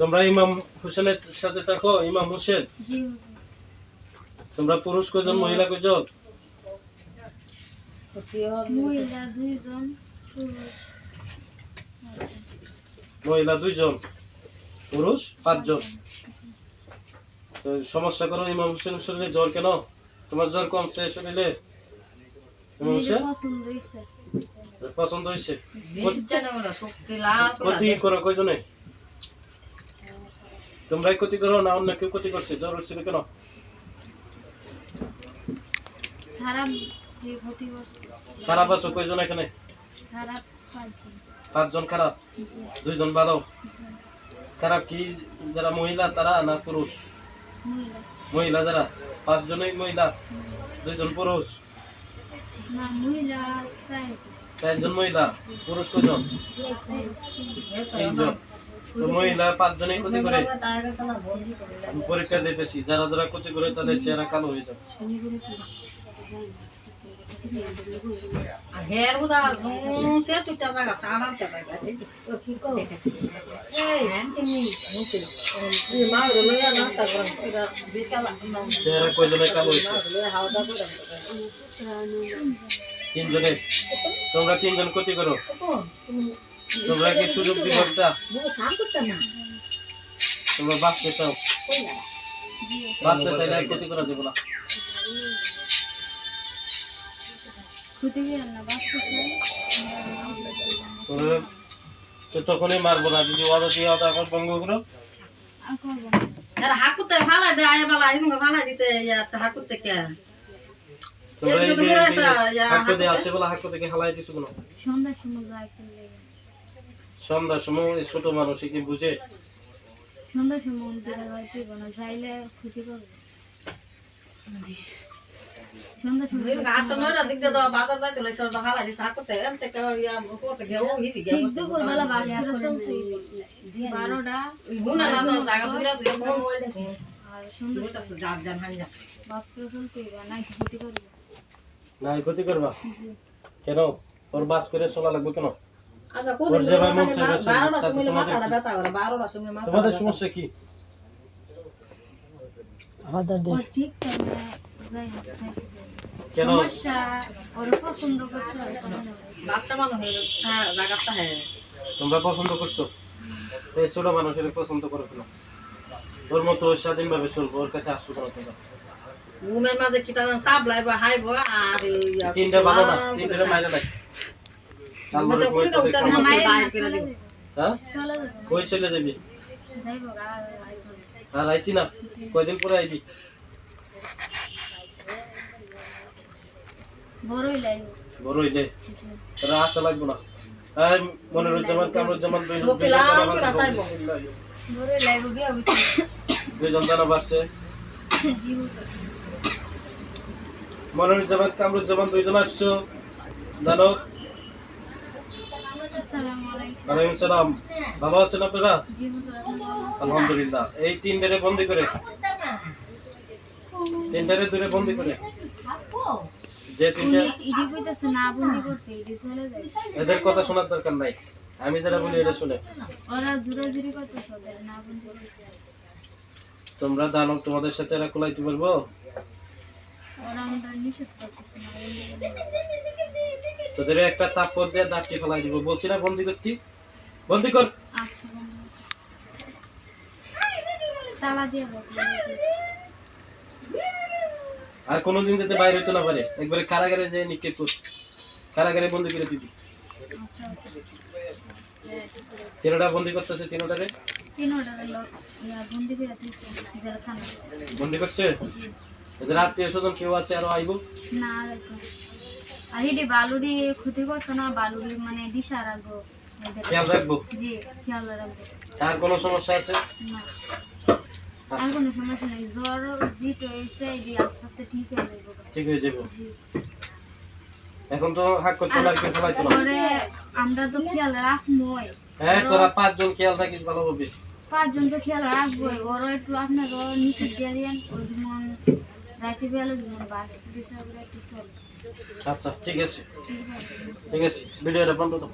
তোমরা ইমাম হোসেনের সাথে থাকো ইমাম হোসেন তোমরা পুরুষ কয়জন মহিলা কয়জন? মহিলা দুইজন পুরুষ। মহিলা দুইজন পুরুষ পাঁচজন। সমস্যা করো ইমাম হোসেনের শরীরে জ্বর কেন? তোমার জ্বর কমছে শরীরে? ইমাম হোসেন? পছন্দ হয়েছে ক্ষতি করো কয়জনে? তোমরাই ক্ষতি করো না অন্য কেউ ক্ষতি করছে? জ্বর হচ্ছিল কেন? খারাপ আছো কয়জন এখানে? পাঁচজন। খারাপ? দুইজন ভালো? খারাপ কি? যারা মহিলা তারা না পুরুষ? মহিলা। মহিলা যারা? পাঁচজনই মহিলা দুইজন পুরুষ? না মহিলা চারজন মহিলা পুরুষ কজন তিনজন। তো মহিলা পাঁচজনই ক্ষতি করে পরীক্ষা দিতেছি। যারা যারা ক্ষতি করে তাদের চেহারা কালো হয়ে যাবে। চেহারা কয়জনের কালো হয়েছে? তিনজনের তোমরা তিনজন ক্ষতি করো। তোমরা কি সুযোগ দিব একটা? তোমরা বাঁচতে চাও। বাঁচতে চাইলে ক্ষতি করা দেবো না। তো তখনই মারবো না। যদি ওরা দিয়ে ওটা এখন ভঙ্গ করো। হাকুতে ফালা দে আয় বালা হাকুতে কে? তোমরা এই যে হাক্কো দিয়ে আসে বলে হাক্কো থেকে হালাই দিছো কোনো? সন্ধ্যার সময় যাই সন্ধ্যার সময় ছোট মানুষ কি বুঝে? সন্ধ্যার সময় মন্দিরে যাইতে না যাইলে ক্ষতি করবে? সন্ধ্যার সময় হাতটা নয়টা দিক দাও বাজার যাইতে লইছে ওটা ফালা দিছে। হাকুতে এমতে কে ইয়া কোতে গে ও হিদি গে ঠিক দুপুর বেলা বাস চলতে বারোটা। গুনা না না জায়গা সুবিধা তুই কোন আর সন্ধ্যা জান জান হান যা বাস করে চলতে না ক্ষতি করবে? না ক্ষতি করবা? কেন? ওর বাস করে চলা লাগবে কেন? আচ্ছা মন তোমাদের সমস্যা কি। কেন? হয়ে হ্যাঁ জায়গাটা হ্যাঁ। তোমরা পছন্দ করছ? এই ছোট মানুষের পছন্দ করো কেন? ওর মতো স্বাধীন ভাবে চলবো ওর কাছে কেন তোমরা? ঘুমের মাঝে কিটা সাপ লাইবা হাইব আর তিনটা ভালো না তিনটা মাইরা নাই। হ্যাঁ? কই চলে যাবি? যাইব আর আইব না। আর আইতি না কয়দিন পরে আইবি? বড় হইলে তোরা আশা লাগবো না। এই মনিরুজ্জামান কামরুজ্জামান দুইজন লাল জানাবার মনিরুজ্জামান কামরুজ্জামান, দুইজন আসছো। জানো সালাম। ভালো আছেন আপনারা? আলহামদুলিল্লাহ। এই তিনটারে বন্দি করে। তিনটারে দূরে বন্দি করে। যে এদের কথা শোনার দরকার নাই। আমি যারা বলি, এটা শুনে। তোমরা দানব তোমাদের সাথে এরা কোলাইতে পারব ওরা আমরা নিষেধ করতেছে না বন্দি করতে। তোদের একটা তাপর দিয়ে দাঁতটি ফেলাই দিব। বলছি না বন্দি করছি? বন্দি কর। আচ্ছা আর কোনোদিন যাতে বাইরে হইতে না পারে। একবারে কারাগারে যে নিক্ষেপ কর। কারাগারে বন্দি করে দিবি। আচ্ছা তিনটা বন্দি করতেছে তিনটারে? বন্দি করছে? এদের আত্মীয় স্বজন কেউ আছে আরও আইবো? না আর এটি বালুরি ক্ষতি করতো না বালুরি মানে দিশা রাখব। খেয়াল রাখব? জি খেয়াল রাখব। আর কোনো সমস্যা আছে? না। আর কোনো সমস্যা নেই। জ্বর জিট হয়েছে এটি আস্তে আস্তে ঠিক হয়ে যাব। ঠিক হয়ে যাব। এখন তো হাক করতে না। কেউ ফেলাইতো আমরা তো খেয়াল রাখবোই। হ্যাঁ তোরা পাঁচজন খেয়াল রাখিস ভালোভাবে পাঁচজন তো খেয়াল রাখবোই। ওরও একটু আপনারও নিষেধ দিয়ে ওই আচ্ছা ঠিক আছে। ঠিক আছে ভিডিওটা বন্ধ তো